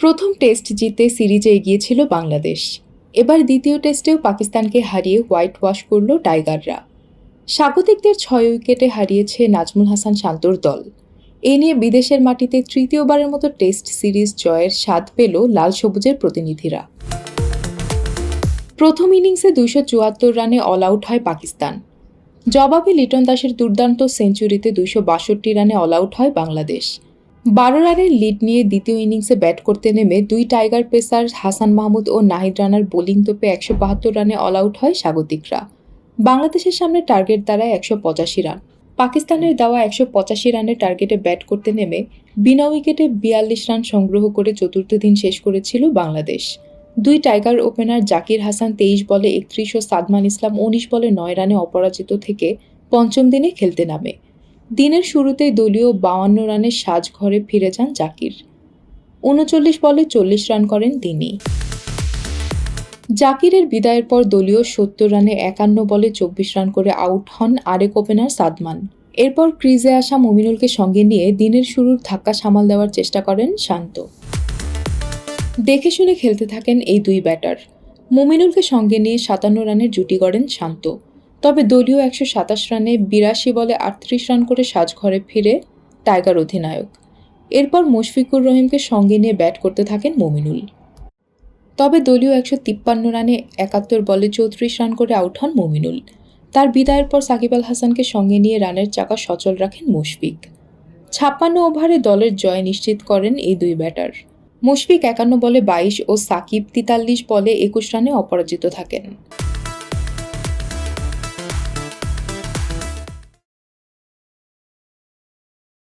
প্রথম টেস্ট জিতে সিরিজে এগিয়েছিল বাংলাদেশ। এবার দ্বিতীয় টেস্টেও পাকিস্তানকে হারিয়ে হোয়াইট ওয়াশ করল টাইগাররা। স্বাগতিকদের ছয় উইকেটে হারিয়েছে নাজমুল হাসান শান্তর দল। এ নিয়ে বিদেশের মাটিতে তৃতীয়বারের মতো টেস্ট সিরিজ জয়ের স্বাদ পেল লাল সবুজের প্রতিনিধিরা। প্রথম ইনিংসে দুইশো চুয়াত্তর রানে অল আউট হয় পাকিস্তান। জবাবে লিটন দাসের দুর্দান্ত সেঞ্চুরিতে দুইশো বাষট্টি রানে অল আউট হয় বাংলাদেশ। বারো রানের লিড নিয়ে দ্বিতীয় ইনিংসে ব্যাট করতে নেমে দুই টাইগার পেসার হাসান মাহমুদ ও নাহিদ রানার বোলিং তোপে একশো বাহাত্তর রানে অল আউট হয় স্বাগতিকরা। বাংলাদেশের সামনে টার্গেট দাঁড়ায় একশো পঁচাশি রান। পাকিস্তানের দেওয়া একশো পঁচাশি রানের টার্গেটে ব্যাট করতে নেমে বিনা উইকেটে বিয়াল্লিশ রান সংগ্রহ করে চতুর্থ দিন শেষ করেছিল বাংলাদেশ। দুই টাইগার ওপেনার জাকির হাসান তেইশ বলে একত্রিশ ও সাদমান ইসলাম উনিশ বলে নয় রানে অপরাজিত থেকে পঞ্চম দিনে খেলতে নামে। দিনের শুরুতেই দলীয় বাউান্ন রানের সাজ ঘরে ফিরে যান জাকির। উনচল্লিশ বলে চল্লিশ রান করেন তিনি। জাকিরের বিদায়ের পর দলীয় সত্তর রানে একান্ন বলে চব্বিশ রান করে আউট হন আরেক ওপেনার সাদমান। এরপর ক্রিজে আসা মুমিনুলকে সঙ্গে নিয়ে দিনের শুরুর ধাক্কা সামাল দেওয়ার চেষ্টা করেন শান্ত। দেখে শুনে খেলতে থাকেন এই দুই ব্যাটার। মুমিনুলকে সঙ্গে নিয়ে সাতান্ন রানের জুটি গড়েন শান্ত। তবে দলীয় একশো সাতাশ রানে বিরাশি বলে আটত্রিশ রান করে সাজঘরে ফিরে টাইগার অধিনায়ক। এরপর মুশফিকুর রহিমকে সঙ্গে নিয়ে ব্যাট করতে থাকেন মুমিনুল। তবে দলীয় একশো তিপ্পান্ন রানে একাত্তর বলে চৌত্রিশ রান করে আউট হন মুমিনুল। তার বিদায়ের পর সাকিব আল হাসানকে সঙ্গে নিয়ে রানের চাকা সচল রাখেন মুশফিক। ছাপ্পান্ন ওভারে দলের জয় নিশ্চিত করেন এই দুই ব্যাটার। মুশফিক একান্ন বলে বাইশ ও সাকিব তিতাল্লিশ বলে একুশ রানে অপরাজিত থাকেন।